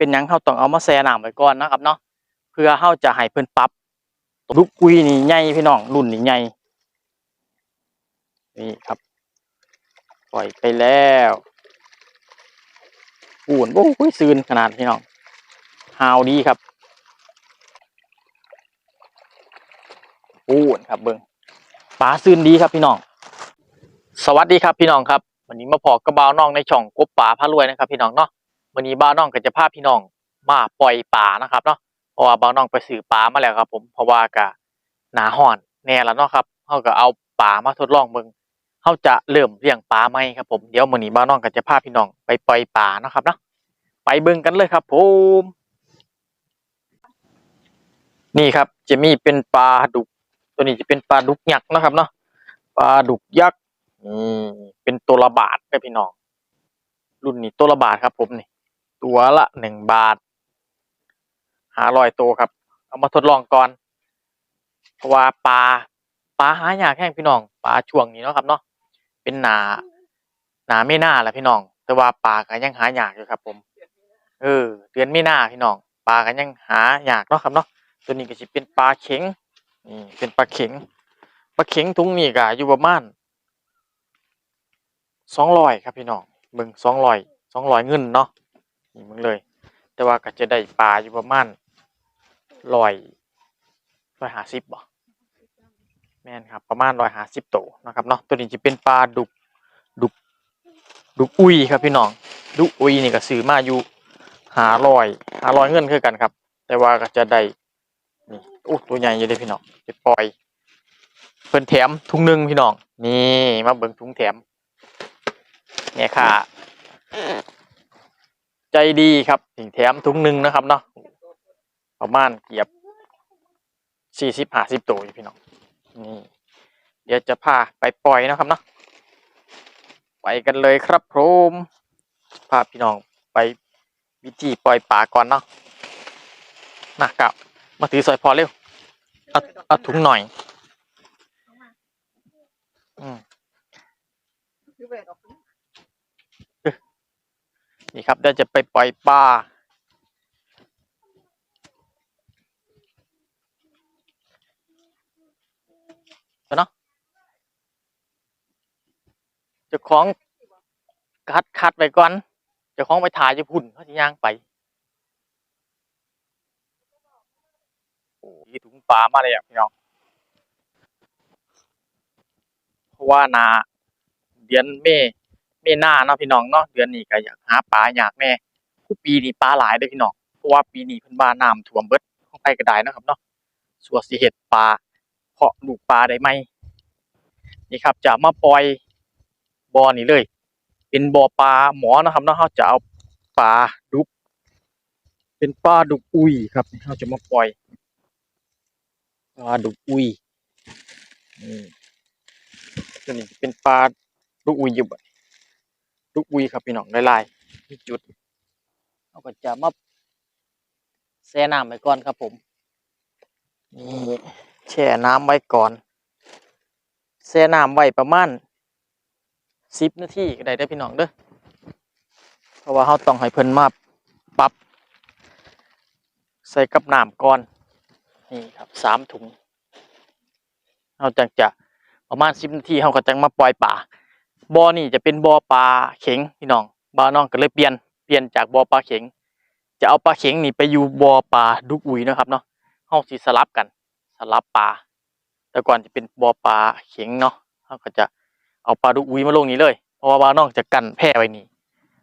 เป็นหยังเฮาต้องเอามาแช่น้ำไว้ก่อนนะครับเนาะเพื่อเฮาจะให้เพิ่นปรับลูกกุยนี่ใหญ่พี่น้องรุ่นนี่ใหญ่นี่ครับ ปล่อยไปแล้วปูนโอ้ยซืนขนาดพี่น้องฮาวดีครับปูนครับเบิงปลาซืนดีครับพี่น้อง สวัสดีครับพี่น้องครับวันนี้มาพอกระบาวน้องในช่องกบป่าพารวยนะครับ พี่น้องเนาะ วันนี้บ้าน้องก็จะพาพี่น้องมาปล่อยป่านะครับเนาะเพราะว่าบ้าน้องไปสื่อป่ามาแล้วครับ ผมเพราะว่ากะหนาห่อนแน่แล้วเนาะครับเขาก็เอาป่ามาทดลองเบิ่งเขาจะเริ่มเลี้ยงป่าไหมครับ ผมเดี๋ยววันนี้บ้าน้องก็จะพาพี่น้องไปปล่อยป่านะครับเนาะไปเบิ่งกันเลยครับ ผมนี่ครับจะมีเป็นปลาดุก ตัวนี้จะเป็นปลาดุกยักษ์นะครับเนาะปลาดุกยักษ์นี่เป็นตัวละบาทครับพี่น้องรุ่นนี้ตัวละบาทครับ ผมนี่ ตัวละหนึ่งบาท หาลอยตัวครับ เอามาทดลองก่อน เพราะว่าปลาปลาหายากแห้งพี่น้องปลาช่วงนี้เนาะครับเนาะเป็นหนาหนาไม่น่าแหละพี่น้อง แต่ว่าปลาก็ยังหายากอยู่ครับ ผม เออเดือนไม่น่าพี่น้องปลาก็ยังหายากเนาะครับเนาะตัวนี้ก็จะเป็นปลาเข็งนี่เป็นปลาเข็งปลาเข็งทุงนี่ก็อยู่ประมาณสองร้อยครับพี่น้องเบิ่งสองร้อยสองร้อยเงินเนาะ นี่มึงเลย แต่ว่าก็จะได้ปลาอยู่ประมาณร้อยร้อยหาสิบบ่แม่นครับ ประมาณร้อยหาสิบโตวนะครับเนาะตัวนี้จะเป็นปลาดุกดุกดุกอุยครับพี่น้อง ดุกอุยนี่ก็ซื้อมาอยู่หาร้อยหาร้อยเงินคือกันครับ แต่ว่าก็จะได้นี่โอ้ตัวใหญ่อยู่เลยพี่น้องไปปล่อยเพิ่นแถมถุงหนึ่งพี่น้องนี่มาเบิ่งถุงแถมเนี่ยค่ะ ใจดีครับถึงแถมถุงหนึ่งนะครับเนาะประมาณเกียบสี่สิบห้าสิบตัวอยู่พี่น้องนี่ เดี๋ยวจะพาไปปล่อยนะครับเนาะไปกันเลยครับผมพาพี่น้องไปวิธีปล่อยปลาก่อนเนาะมากับมาถือสอยพอเร็วเอาเอาถุงหน่อย อืม นี่ครับเดี๋ยวจะไปปล่อยปลาเดี๋ยวเนาะจ้าของคัดคัดไว้ก่อนจ้าของไปถ่ายญี่ปุ่นเขาจะย่างไปโอ้ยถุงปลามาเลยอะพี่น้องเพราะว่านาเดือนเมษ เมหน้าเนาะพี่น้องเนาะเดือนนี้ก็อยากหาปลาอยากแน่คู่ปีนี้ปลาหลายเด้อพี่น้องเพราะว่าปีนี้เพิ่นว่าน้ำท่วมเบิดของไปก็ไดนะครับเนาะสัวสิเฮ็ดปลาเพาะลูกปลาได้ไหมนี่ครับจะมาปล่อยบ่อนี้เลย เป็นบ่อปลาหมอนะครับเนาะเฮาจะเอาปลาดุก เป็นปลาดุกอุยครับเฮาจะมาปล่อยปลาดุกอุยนี่ตัวนี้เป็นปลาดุกอุยอยู่บ่ ลูกอุยครับพี่น้องลายๆมีจุดเราก็จะมาแช่น้ำไว้ก่อนครับผมนี่แช่น้ำไว้ก่อนแช่น้ำไว้ประมาณสิบนาทีก็ได้ได้พี่น้องเด้อเพราะว่าเราต้องให้เพิ่นมาปรับใส่กับน้ำก่อนนี่ครับสามถุงเราจังจะประมาณสิบนาทีเราก็จังมาปล่อยป่า บ่อนี่จะเป็นบ่อปลาเข็งพี่น้องบ่าน้องก็เลยเปลี่ยนเปลี่ยนจากบ่อปลาเข็ง จะเอาปลาเข็งนี่ไปอยู่บ่อปลาดุกอุยนะครับเนาะเฮาสิสลับกันสลับปลาแต่ก่อนจะเป็นบ่อปลาเข็งเนาะเฮาก็จะเอาปลาดุกอุยมาลงนี้เลย เพราะว่าบ่าน้องจะกันแพร่ไว้นี่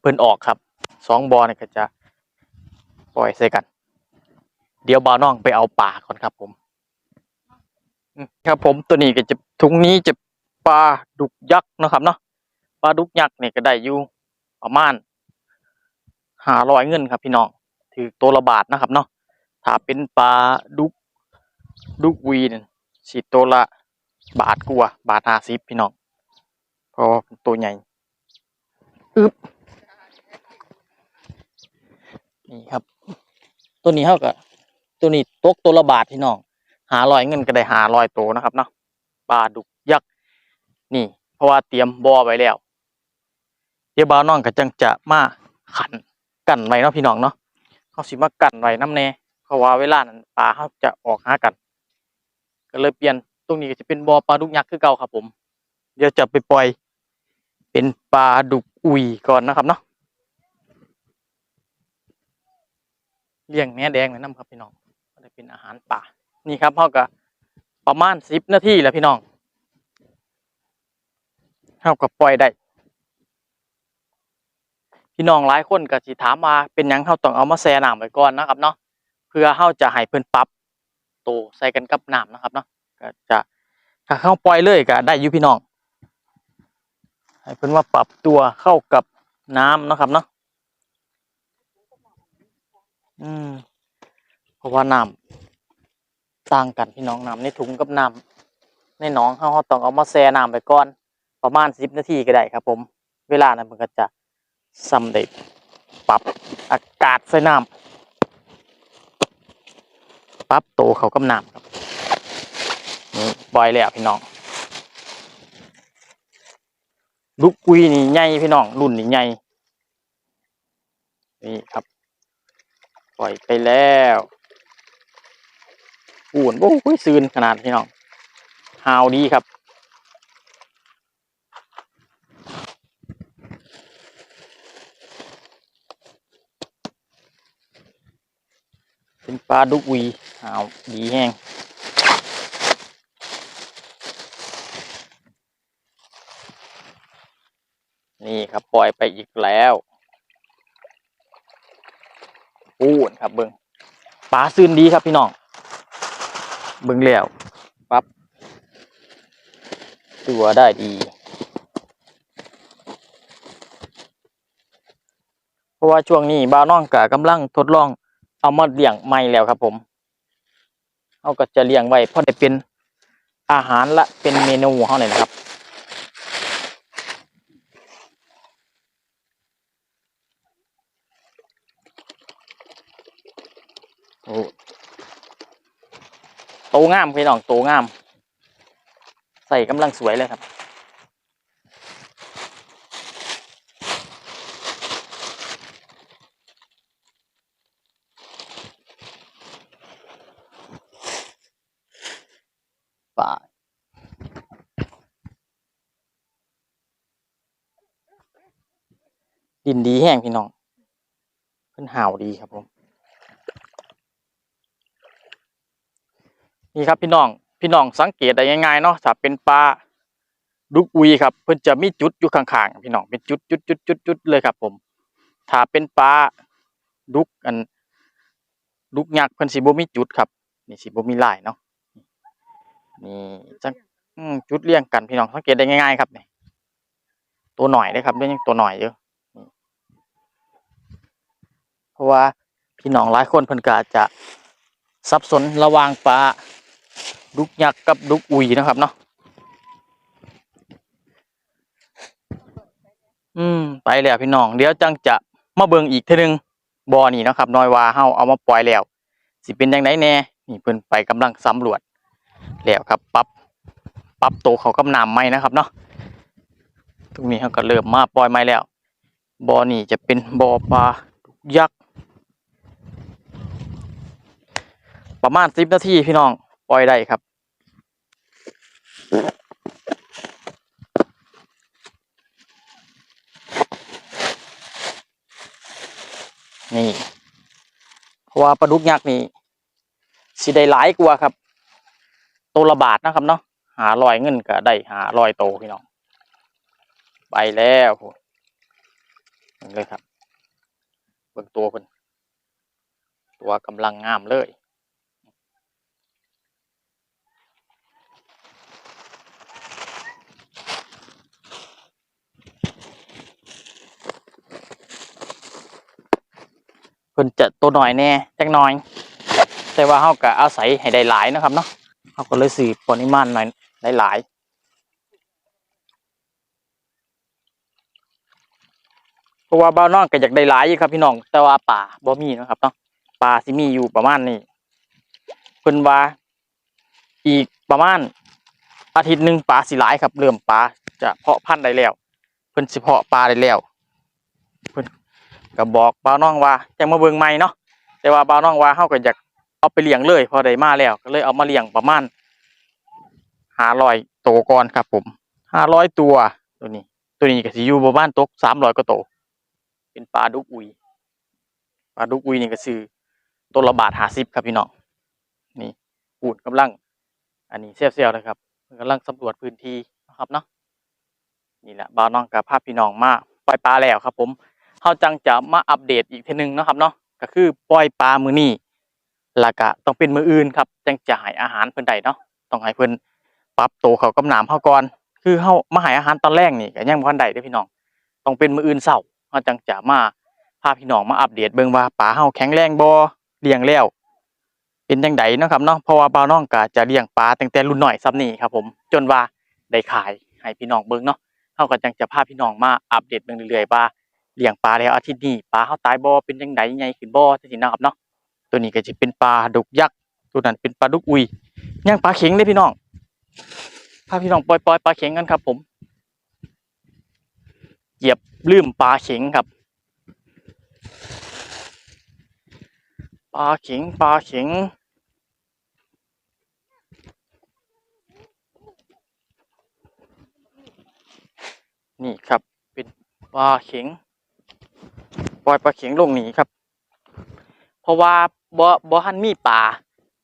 เพิ่นออกครับสองบ่อนี่ก็จะปล่อยใส่กัน เดี๋ยวบ่าน้องไปเอาปลาก่อนครับผมครับผมตัวนี้ก็จะถุงนี้จะปลาดุกยักษ์นะครับเนาะ ปลาดุกยักษ์เนี่ยก็ได้อยู่ประมาณห้าร้อยเงินครับพี่น้องถือตัวละบาทนะครับเนาะถ้าเป็นปลาดุกดุกวีเนี่ยสิตัวละบาทกว่าบาทห้าสิบพี่น้องเพราะว่าเป็นตัวใหญ่อึบนี่ครับ ตัวนี้เท่ากับตัวนี้ตกตัวละบาทพี่น้องหาร้อยเงินก็ได้หาร้อยตัวนะครับเนาะปลาดุกยักษ์นี่ เพราะว่าเตรียมบ่อไว้แล้ว เดี๋ยวบ่าวน้องก็จังจะมาขันกันไว้เนาะพี่น้องเนาะเขาสิมากันไว้น้ำแน่เพราะว่าเวลานั้นปลาเขาจะออกหากัน ก็เลยเปลี่ยนตรงนี้ก็จะเป็นบ่อปลาดุกยักษ์คือเก่าครับผม เดี๋ยวจะไปปล่อย เป็นปลาดุกอุยก่อนนะครับเนาะเลี้ยงแหนแดงไว้น้ำครับพี่น้องก็ได้เป็นอาหารป่านี่ครับเขาก็ประมาณสิบนาทีแล้วพี่น้องเขาก็ปล่อยได้ พี่น้องหลายคนก็สิถามมาเป็นหยังเขาต้องเอามาแช่น้ำไว้ก่อนนะครับเนาะเพื่อเขาจะให้เพิ่นปรับโตวใส่กันกับน้ำนะครับเนาะก็จะถ้าเขาปล่อยเลยก็ได้อยู่พี่น้อง ให้เพิ่นว่าปรับตัวเข้ากับน้ำนะครับเนาะอืมเพราะว่าน้ำต่างกันพี่น้องน้ำในถุงกับน้ำในหนองเขาเขาต้องเอามาแช่น้ำไปก่อน ประมาณสิบนาทีก็ได้ครับ ผม เวลานั้นมันก็จะ ซ้ำได้ปรับอากาศใส่น้ำปรับโตเขากับน้ำครับนี่ปล่อยแล้วพี่น้องลูกกุยนี่ใหญ่พี่น้องรุ่นนี่ใหญ่นี่ครับปล่อยไปแล้วอุ่นโอ้ยซืนขนาดพี่น้องฮาวดีครับ เป็นป ลาดุกวีฮาวดีแห้งนี่ครับปล่อยไปอีกแล้วปูนครับเบิงปลาซึนดีครับพี่น้องเบิงแล้วปั๊บตัวได้ดี เพราะว่าช่วงนี้บาวน้องกะกำลังทดลอง เอามาเลี้ยงใหม่แล้วครับ ผมเอาก็จะเลี้ยงไว้เพราะได้เป็นอาหารและเป็นเมนูเขาเนี่ยนะครับโอ้โตงามพี่น้องโตงาม ใส่กำลังสวยเลยครับ ป่าดินดีแห้งพี่น้อง เพิ่นห่าวดีครับผม นี่ครับพี่น้อง พี่น้องสังเกตได้ง่ายๆเนาะถ้าเป็นปลาดุกอุยครับ เพิ่นจะมีจุดอยู่ข้างๆพี่น้องเป็นจุดจุดจุดจุดจุดเลยครับ ผม ถ้าเป็นปลาดุกอันดุกยักษ์เพิ่นสิบ่มีจุดครับ นี่สิบ่มีลายเนาะ นี่จังอืมจุดเรียงกันพี่น้องสังเกตได้ง่ายๆครับนี่ตัวหน่อยเลยครับเรื่องตัวหน่อยเยอะเพราะว่าพี่น้องหลายคนเพิ่นก็อาจะสับสนระหว่างปลาดุกยักษ์กับดุกอุยนะครับเนาะอืมไปแล้วพี่น้องเดี๋ยวจังจะมาเบิ่งอีกเทีนึงบ่อนี่นะครับน้อยว่าเฮาเอามาปล่อยแล้วสิเป็นจังไดแน่นี่เพิ่นไปกำลังสำรวจ แล้วครับปรับปรับโตวเขากับน้ำใหม่นะครับเนาะตรงนี้เขาก็เริ่มมาปล่อยใหม่แล้วบ่อนี่จะเป็นบ่อปลาดุกยักษ์ประมาณสิบนาทีพี่น้องปล่อยได้ครับนี่เพราะว่าปลาดุกยักษ์นี่สิได้หลายกว่าครับ ตัวละบาทนะครับเนาะหาลอยเงินก็ได้หาลอยโตพี่น้อง ไปแล้วนี่เลยครับ เบิ่งตัวเพิ่นตัวกำลังงามเลยเพิ่นจะตัวหน่อยแน่จักหน่อย แต่ว่าเฮาก็อาศัยให้ได้หลายนะครับเนาะ เฮาก็เลยสืบปริมาณหน่อยหลายเพราะว่าบ้านนอกก็อยากได้หลายอยู่ครับพี่น้องแต่ว่าป่าบ่มีนะครับเนาะป่าสิมีอยู่ประมาณนี้เพิ่นว่าอีกประมาณอาทิตย์หนึ่งปลาสิหลายครับเริ่มปลาจะเพาะพันธุ์ได้แล้วเพิ่นสิเพาะปลาได้แล้วเพิ่นก็บอกบ่าวน้องว่าจะมาเบิ่งใหม่เนาะแต่ว่าบ่าวน้องว่าเฮาก็อยาก เอาไปเลี้ยงเลย พอได้มาแล้วก็เลยเอามาเลี้ยงประมาณ500ตัวก่อนครับ ผม500ตัวตัวนี้ ตัวนี้ก็สิอยู่ประมาณตก300กว่าตัวเป็นปลาดุกอุยปลาดุกอุยนี่ก็ซื้อตัวละบาท50ครับพี่น้องนี่ปูดกำลัง อันนี้เซลล์นะครับกำลังสำรวจพื้นที่นะครับเนาะนี่แหละบ่าวน้องกับภาพพี่น้องมาปล่อยปลาแล้วครับ ผมเฮาจังจะมาอัปเดตอีกทีหนึงนะครับเนาะก็คือปล่อยปลามือนี้ แล้วก็ต้องเป็นมืออื่นครับจังจะให้อาหารเพิ่นได้เนาะต้องให้เพิ่นปรับตัวเขากับน้ำเฮาก่อนคือเฮามาให้อาหารตอนแรกนี่ก็ยังบ่ทันได้เด้อพี่น้องต้องเป็นมืออื่นเช้าเฮาจังจะมาพาพี่น้องมาอัปเดตเบิ่งว่าปลาเฮาแข็งแรงบ่เลี้ยงแล้วเป็นจังไดเนาะครับเนาะเพราะว่าบ่าวน้องก็จะเลี้ยงปลาตั้งแต่รุ่นน้อยซ้ำนี้ครับผมจนว่าได้ขายให้พี่น้องเบิ่งเนาะเฮาก็จังจะพาพี่น้องมาอัปเดตเบิ่งเรื่อยๆว่าเลี้ยงปลาแล้วอาทิตย์นี้ปลาเฮาตายบ่เป็นจังไดใหญ่ขึ้นบ่จังซี่นะครับเนาะ ตัวนี้ก็สิเป็นปลาดุกยักษ์ตัวนั้นเป็นปลาดุกอุยย่างปลาเข็งเด้พี่น้องพาพี่น้องปล่อยปล่อยปลาเข็งกันครับ ผมเหยียบลืมปลาเข็งครับปลาเข็งปลาเข็งนี่ครับเป็นปลาเข็งปล่อยปลาเข็งลงหนีครับ เพราะว่า บ่บ่ทันมีปลา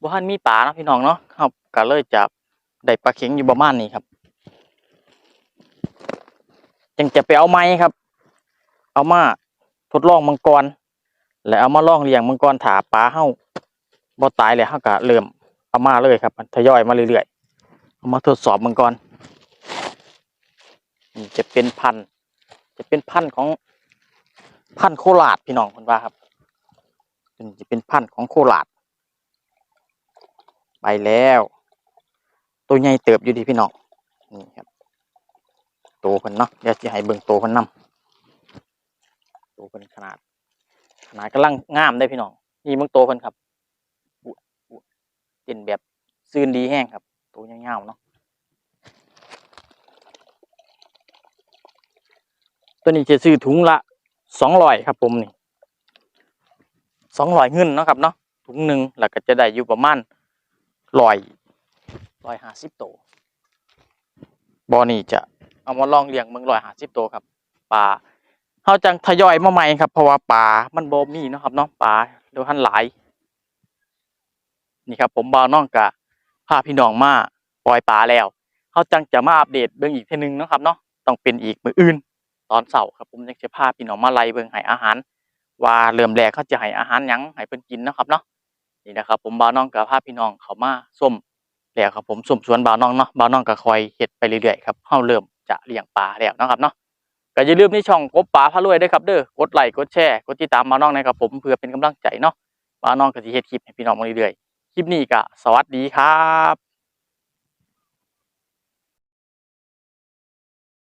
บ่ทันมีปลานะพี่น้องเนาะครับก็เลยจะได้ปลาเข็งอยู่ประมาณนี้ครับจึงจะไปเอาไม้ครับ เอามาทดลองมังกร แล้วเอามาลองเลี้ยงมังกรถาปลาเฮาบ่ตายเลยเฮาก็เริ่มเอามาเลยครับทยอยมาเรื่อยๆเอามาทดสอบมังกรจะเป็นพัน จะเป็นพันของพันโคราชพี่น้องคนว่าครับ นี่จะเป็นพันธุ์ของโคราชไปแล้ว ตัวใหญ่เติบอยู่ดีพี่น้องนี่ครับโตเพิ่นเนาะเดี๋ยวจะให้เบิ่งโตเพิ่นนำโตเพิ่นขนาด ขนาดกำลังงามได้พี่น้องนี่เบิ่งโตเพิ่นครับอุ๊ยอุ๊ยเป็นแบบซื่นดีแห้งครับโตยาวๆเนาะตัวนี้จะซื้อถุงละสองร้อยครับผมนี่ สองร้อยเงินเนาะครับเนาะถุงหนึ่งแล้วก็จะได้อยู่ประมาณร้อยร้อยห้าสิบโตวบอนี่จะเอามาลองเลี้ยงเมืองร้อยห้าสิบโตวครับปลาเขาจังทยอยมาใหม่ครับเพราะว่าปลามันบ่มีเนาะครับเนาะปลาเดี๋ยวหันหลาย นี่ครับ ผมบ่าวน้องกะพาพี่น้องมาปล่อยปลาแล้วเขาจังจะมาอัปเดตเบิ่งอีกทีนึงเนาะครับเนาะต้องเป็นอีกมืออื่น ตอนเช้าครับ ผมยังจะพาพี่น้องมาไล่เบิ่งให้อาหาร ว่าเริ่มแรกเขาจะให้อาหารหยังให้เพิ่นกินนะครับเนาะนี่นะครับ ผมบ่าวน้องกับพาพี่น้องเขามาส้มแล้วครับผมส้มสวนบ่าวน้องเนาะบ่าวน้องก็คอยเฮ็ดไปเรื่อยๆครับเฮาเริ่มจะเลี้ยงปลาแล้วนะครับเนาะก็อย่าลืมในช่องกบปลาพารวยด้วยครับเด้อกดไลค์กดแชร์กดติดตามบ่าวน้องนะครับผมเพื่อเป็นกำลังใจเนาะบ่าวน้องก็สิเฮ็ดคลิปให้พี่น้องมาเรื่อยๆคลิปนี้ก็สวัสดีครับ